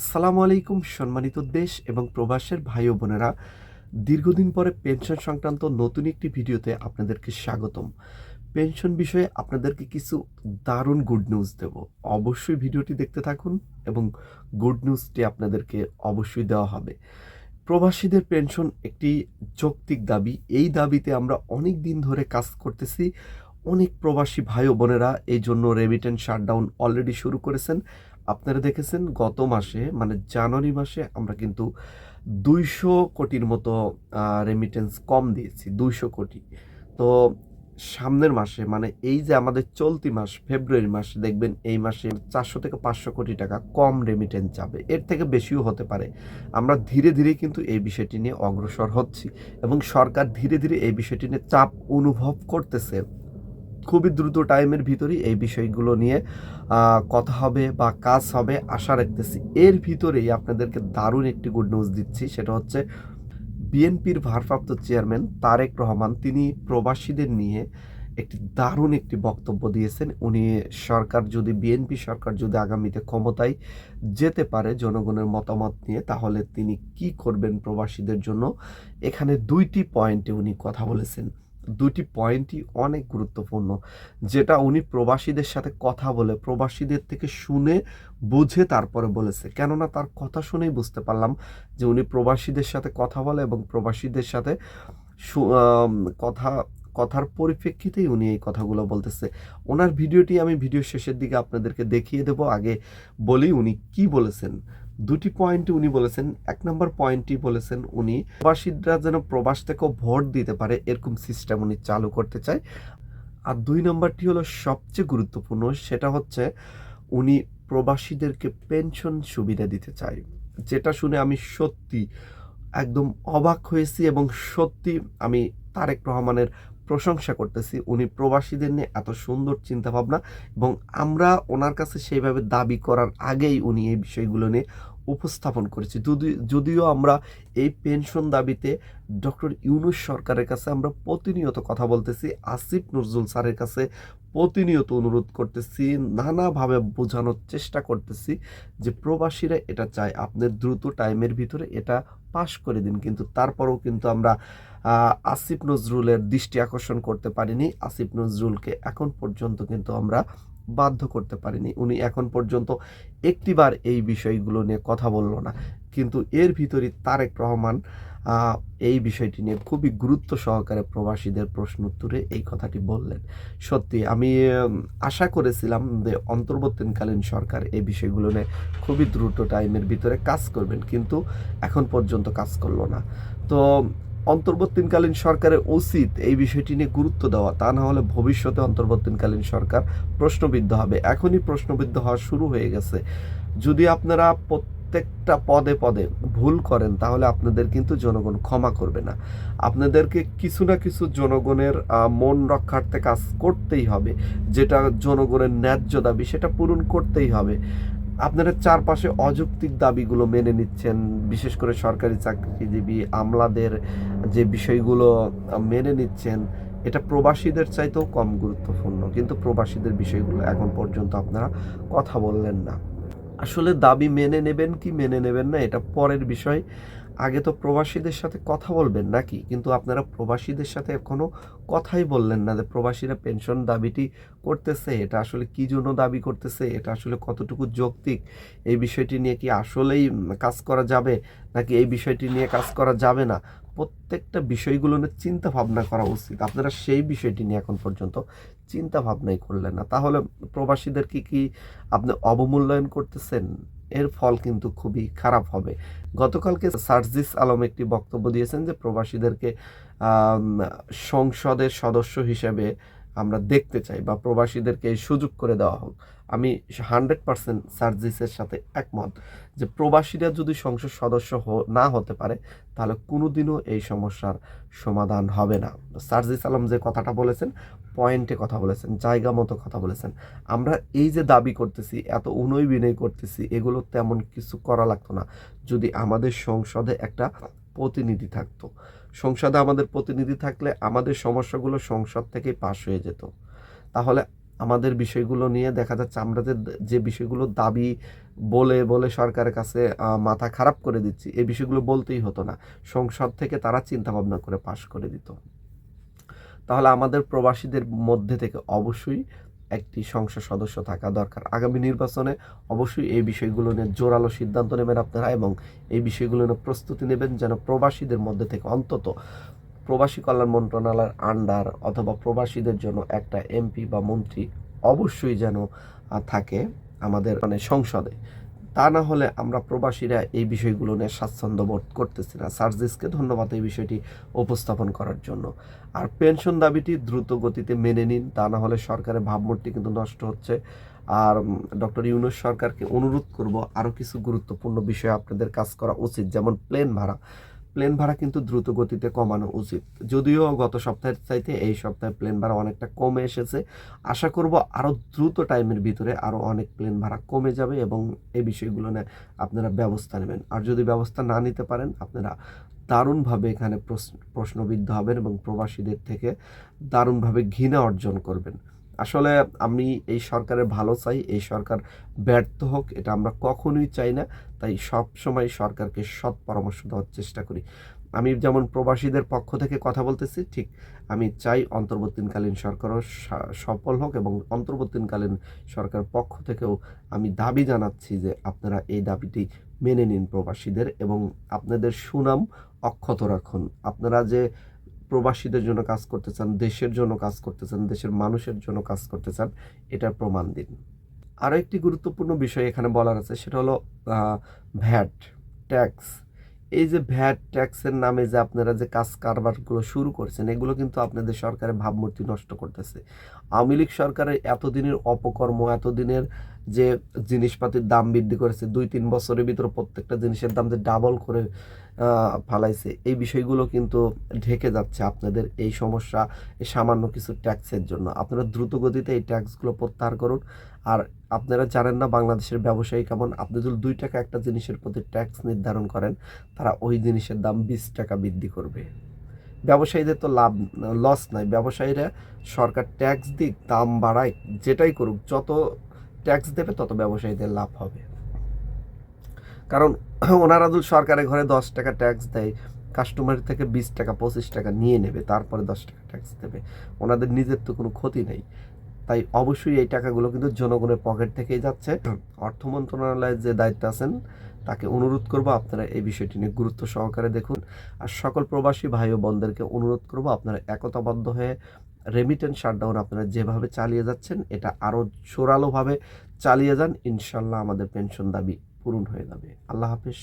আসসালামু আলাইকুম, সম্মানিত দেশ এবং প্রবাসের ভাই ও বোনেরা। দীর্ঘদিন পরে পেনশন সংক্রান্ত নতুন একটি ভিডিওতে আপনাদেরকে স্বাগতম। পেনশন বিষয়ে আপনাদেরকে কিছু দারুণ গুড নিউজ দেব। অবশ্যই ভিডিওটি দেখতে থাকুন এবং গুড নিউজটি আপনাদেরকে অবশ্যই দেওয়া হবে। প্রবাসীদের পেনশন একটি যৌক্তিক দাবি। এই দাবিতে আমরা অনেক দিন ধরে কাজ করতেছি। অনেক প্রবাসী ভাই বোনেরা এই জন্য রেমিটেন্স শাটডাউন অলরেডি শুরু করেছেন। আপনারা দেখেছেন গত মাসে মানে জানুয়ারি মাসে আমরা কিন্তু দুইশো কোটির মতো রেমিটেন্স কম দিয়েছি, দুইশো কোটি। তো সামনের মাসে মানে এই যে আমাদের চলতি মাস, ফেব্রুয়ারি মাস, দেখবেন এই মাসে চারশো থেকে পাঁচশো কোটি টাকা কম রেমিটেন্স যাবে। এর থেকে বেশিও হতে পারে। আমরা ধীরে ধীরে কিন্তু এই বিষয়টি নিয়ে অগ্রসর হচ্ছি এবং সরকার ধীরে ধীরে এই বিষয়টি নিয়ে চাপ অনুভব করতেছে। খুবই দ্রুত টাইমের ভিতরেই এই বিষয়গুলো নিয়ে কথা হবে বা কাজ হবে আশা রাখতেছি। এর ভিতরেই আপনাদেরকে দারুণ একটি গুড নিউজ দিচ্ছি, সেটা হচ্ছে বিএনপির ভারপ্রাপ্ত চেয়ারম্যান তারেক রহমান, তিনি প্রবাসীদের নিয়ে একটি দারুণ একটি বক্তব্য দিয়েছেন। উনি সরকার যদি, বিএনপি সরকার যদি আগামীতে ক্ষমতায় যেতে পারে জনগণের মতামত নিয়ে, তাহলে তিনি কি করবেন প্রবাসীদের জন্য? এখানে দুইটি পয়েন্টে উনি কথা বলেছেন। দুটি পয়েন্টই অনেক গুরুত্বপূর্ণ, যেটা উনি প্রবাসীদের সাথে কথা বলে, প্রবাসীদের থেকে শুনে, বুঝে তারপরে বলেছে। কেননা তার কথা শুনেই বুঝতে পারলাম যে উনি প্রবাসীদের সাথে কথা বলে এবং প্রবাসীদের সাথে কথা, কথার পরিপ্রেক্ষিতেই উনি এই কথাগুলো বলতেছে। ওনার ভিডিওটি আমি ভিডিও শেষের দিকে আপনাদেরকে দেখিয়ে দেব, আগে বলি উনি কি বলেছেন। দুটি পয়েন্টে উনি বলেছেন, এক নম্বর পয়েন্টটি বলেছেন উনি, প্রবাসীরা যেন প্রবাস থেকেও ভোট দিতে পারে এরকম সিস্টেম উনি চালু করতে চায়। আর দুই নম্বরটি হলো সবচেয়ে গুরুত্বপূর্ণ, সেটা হচ্ছে উনি প্রবাসীদেরকে পেনশন সুবিধা দিতে চায়। যেটা শুনে আমি সত্যি একদম অবাক হয়েছি এবং সত্যি আমি তারেক রহমানের প্রশংসা করতেছি। উনি প্রবাসীদের নিয়ে এত সুন্দর চিন্তাভাবনা এবং আমরা ওনার কাছে সেইভাবে দাবি করার আগেই উনি এই বিষয়গুলো নিয়ে উপস্থাপন করেছি। যদি- যদিও আমরা এই পেনশন দাবিতে ডক্টর ইউনুস সরকারের কাছে আমরা প্রতিনিয়ত কথা বলতেছি, আসিফ নজরুল স্যারের কাছে প্রতিনিয়ত অনুরোধ করতেছি, নানাভাবে বোঝানোর চেষ্টা করতেছি যে প্রবাসীরা এটা চায়। আপনি দ্রুত টাইমের ভিতরে এটা পাশ করে দিন, কিন্তু তারপরেও কিন্তু আমরা আসিফ নজরুলের দৃষ্টি আকর্ষণ করতে পারিনি। আসিফ নজরুলকে এখন পর্যন্ত কিন্তু আমরা বাধ্য করতে পারিনি। উনি এখন পর্যন্ত একটিবার এই বিষয়গুলো নিয়ে কথা বলল না। কিন্তু এর ভিতরে তারেক রহমান এই বিষয়টি নিয়ে খুবই গুরুত্ব সহকারে প্রবাসীদের প্রশ্ন উত্তরে এই কথাটি বললেন। সত্যি, আমি আশা করেছিলাম যে অন্তর্বর্তীকালীন সরকার এই বিষয়গুলো নিয়ে খুবই দ্রুত টাইমের ভিতরে কাজ করবেন। কিন্তু এখন পর্যন্ত কাজ করল না। তো অন্তর্বর্তীকালীন সরকারের উচিত এই বিষয়টি নিয়ে গুরুত্ব দেওয়া, তা না হলে ভবিষ্যতে অন্তর্বর্তীকালীন সরকার প্রশ্নবিদ্ধ হবে। এখনই প্রশ্নবিদ্ধ হওয়া শুরু হয়ে গেছে। যদি আপনারা প্রত্যেকটা পদে পদে ভুল করেন, তাহলে আপনাদের কিন্তু জনগণ ক্ষমা করবে না। আপনাদেরকে কিছু না কিছু জনগণের মন রক্ষার্থে কাজ করতেই হবে। যেটা জনগণের ন্যায্য দাবি, সেটা পূরণ করতেই হবে। আপনারা চারপাশে অযৌক্তিক দাবিগুলো মেনে নিচ্ছেন, বিশেষ করে সরকারি চাকরিজীবী আমলাদের যে বিষয়গুলো মেনে নিচ্ছেন, এটা প্রবাসীদের চাইতেও কম গুরুত্বপূর্ণ। কিন্তু প্রবাসীদের বিষয়গুলো এখন পর্যন্ত আপনারা কথা বললেন না। আসলে দাবি মেনে নেবেন কি মেনে নেবেন না, এটা পরের বিষয়। আগে তো প্রবাসীদের সাথে কথা বলবেন নাকি? কিন্তু আপনারা প্রবাসীদের সাথে এখনও কথাই বললেন না যে প্রবাসীরা পেনশন দাবিটি করতেছে, এটা আসলে কি জন্য দাবি করতেছে, এটা আসলে কতটুকু যৌক্তিক? এই বিষয়টি নিয়ে কি আসলেই কাজ করা যাবে? নাকি এই বিষয়টি নিয়ে কাজ করা যাবে না? প্রত্যেকটা বিষয়গুলো নিয়ে চিন্তা ভাবনা করা উচিত। আপনারা সেই বিষয়টি নিয়ে এখন পর্যন্ত চিন্তা ভাবনাই করলেন না। তাহলে প্রবাসীদের কি কি আপনি অবমূল্যায়ন করতেছেন? এর ফল কিন্তু খুবই খারাপ হবে। গতকালকে সার্জিস আলম একটি বক্তব্য দিয়েছেন যে প্রবাসীদেরকে সংসদের সদস্য হিসেবে আমরা দেখতে চাই বা প্রবাসীদেরকে এই সুযোগ করে দেওয়া হোক। আমি হান্ড্রেড পার্সেন্ট সার্জিসের সাথে একমত যে প্রবাসীরা যদি সংসদ সদস্য না হতে পারে, তাহলে কোনোদিনও এই সমস্যার সমাধান হবে না। সার্জিস আলম যে কথাটা বলেছেন পয়েন্টে কথা বলেছেন, জায়গা মতো কথা বলেছেন। আমরা এই যে দাবি করতেছি, এত উনয় বিনয় করতেছি, এগুলো তেমন কিছু করা লাগতো না। যদি আমাদের সংসদে একটা প্রতিনিধি থাকতো, সংসদে আমাদের প্রতিনিধি থাকলে আমাদের সমস্যাগুলো সংসদ থেকেই পাশ হয়ে যেত। তাহলে আমাদের বিষয়গুলো নিয়ে দেখা যাচ্ছে আমরা যে যে বিষয়গুলো দাবি বলে বলে সরকারের কাছে মাথা খারাপ করে দিচ্ছি, এই বিষয়গুলো বলতেই হতো না। সংসদ থেকে তারা চিন্তা ভাবনা করে পাশ করে দিত। তাহলে আমাদের প্রবাসীদের মধ্যে থেকে অবশ্যই একটি সংসদ সদস্য থাকা দরকার। আগামী নির্বাচনে অবশ্যই এই বিষয়গুলো নিয়ে জোরালো সিদ্ধান্ত নেবেন আপনারা এবং এই বিষয়গুলো নিয়ে প্রস্তুতি নেবেন যেন প্রবাসীদের মধ্যে থেকে অন্তত প্রবাসী কল্যাণ মন্ত্রণালয়ের আন্ডার অথবা প্রবাসীদের জন্য একটা এমপি বা মন্ত্রী অবশ্যই যেন থাকে আমাদের মানে সংসদে। তা না হলে আমরা প্রবাসীরা এই বিষয়গুলো নিয়ে স্বাচ্ছন্দ্য বোধ করতেছি না। সার্জিসকে ধন্যবাদ এই বিষয়টি উপস্থাপন করার জন্য। আর পেনশন দাবিটি দ্রুত গতিতে মেনে নিন, তা না হলে সরকারের ভাবমূর্তি কিন্তু নষ্ট হচ্ছে। আর ডক্টর ইউনুস সরকারকে অনুরোধ করব আরও কিছু গুরুত্বপূর্ণ বিষয়ে আপনাদের কাজ করা উচিত, যেমন প্লেন ভাড়া। প্লেন ভাড়া কিন্তু দ্রুত গতিতে কমানো উচিত। যদিও গত সপ্তাহের চাইতে এই সপ্তাহে প্লেন ভাড়া অনেকটা কমে এসেছে, আশা করব আরও দ্রুত টাইমের ভিতরে আরও অনেক প্লেন ভাড়া কমে যাবে এবং এই বিষয়গুলো নিয়ে আপনারা ব্যবস্থা নেবেন। আর যদি ব্যবস্থা না নিতে পারেন, আপনারা দারুণভাবে এখানে প্রশ্ন- প্রশ্নবিদ্ধ হবেন এবং প্রবাসীদের থেকে দারুণভাবে ঘৃণা অর্জন করবেন। আসলে আমি এই সরকারের ভালো চাই, এই সরকার ব্যর্থ হোক, এটা আমরা কখনোই চাই না। তাই সব সময় সরকারকে সৎ পরামর্শ দেওয়ার চেষ্টা করি। আমি যেমন প্রবাসীদের পক্ষ থেকে কথা বলতেছি, ঠিক আমি চাই অন্তর্বর্তীকালীন সরকারও সফল হোক এবং অন্তর্বর্তীকালীন সরকারের পক্ষ থেকেও আমি দাবি জানাচ্ছি যে আপনারা এই দাবিটি মেনে নিন প্রবাসীদের এবং আপনাদের সুনাম অক্ষত রাখুন। আপনারা যে প্রবাসীদের জন্য কাজ করতে চান, দেশের জন্য কাজ করতে চান, দেশের মানুষের জন্য কাজ করতে চান, এটার প্রমাণ দিন। আরও একটি গুরুত্বপূর্ণ বিষয় এখানে বলার আছে, সেটা হলো ভ্যাট, ট্যাক্স। এই যে ভ্যাট, ট্যাক্সের নামে যে আপনারা যে কাজ কারবারগুলো শুরু করছেন, এগুলো কিন্তু আপনাদের সরকারের ভাবমূর্তি নষ্ট করতেছে। আওয়ামী লীগ সরকারের এতদিনের অপকর্ম, এতদিনের যে জিনিসপাতির দাম বৃদ্ধি করেছে, দুই তিন বছরের ভিতরে প্রত্যেকটা জিনিসের দাম যে ডাবল করে ফালাইছে, এই বিষয়গুলো কিন্তু ঢেকে যাচ্ছে আপনাদের এই সমস্যা, এই সামান্য কিছু ট্যাক্সের জন্য। আপনারা দ্রুত গতিতে এই ট্যাক্সগুলো প্রত্যাহার করুন। আর আপনারা জানেন না বাংলাদেশের ব্যবসায়ী কেমন, আপনি যদি দুই টাকা একটা জিনিসের প্রতি ট্যাক্স নির্ধারণ করেন, তারা ওই জিনিসের দাম বিশ টাকা বৃদ্ধি করবে। ব্যবসায়ীদের তো লাভ, লস নাই। ব্যবসায়ীরা সরকার ট্যাক্স দিক, দাম বাড়ায় যেটাই করুক, যত ট্যাক্স দেবে, তত ব্যবসায়ীদের লাভ হবে। কারণ ওনারা যদি সরকারের ঘরে দশ টাকা ট্যাক্স দেয় কাস্টমার থেকে বিশ টাকা, পঁচিশ টাকা নিয়ে নেবে, তারপরে দশ টাকা ট্যাক্স দেবে। ওনাদের নিজের তো কোনো ক্ষতি নেই। তাই অবশ্যই এই টাকাগুলো কিন্তু জনগণের পকেট থেকেই যাচ্ছে। অর্থ মন্ত্রণালয়ের যে দায়িত্ব আছেন, তাকে অনুরোধ করব আপনারা এই বিষয়টি নিয়ে গুরুত্ব সহকারে দেখুন। আর সকল প্রবাসী ভাই ও বোনদেরকে অনুরোধ করব আপনারা একতাবদ্ধ হয়ে রেমিটেন্স শাটডাউন আপনারা যেভাবে চালিয়ে যাচ্ছেন, এটা আরও জোরালোভাবে চালিয়ে যান, ইনশাল্লাহ আমাদের পেনশন দাবি পূরণ হয়ে যাবে। আল্লাহ হাফিজ।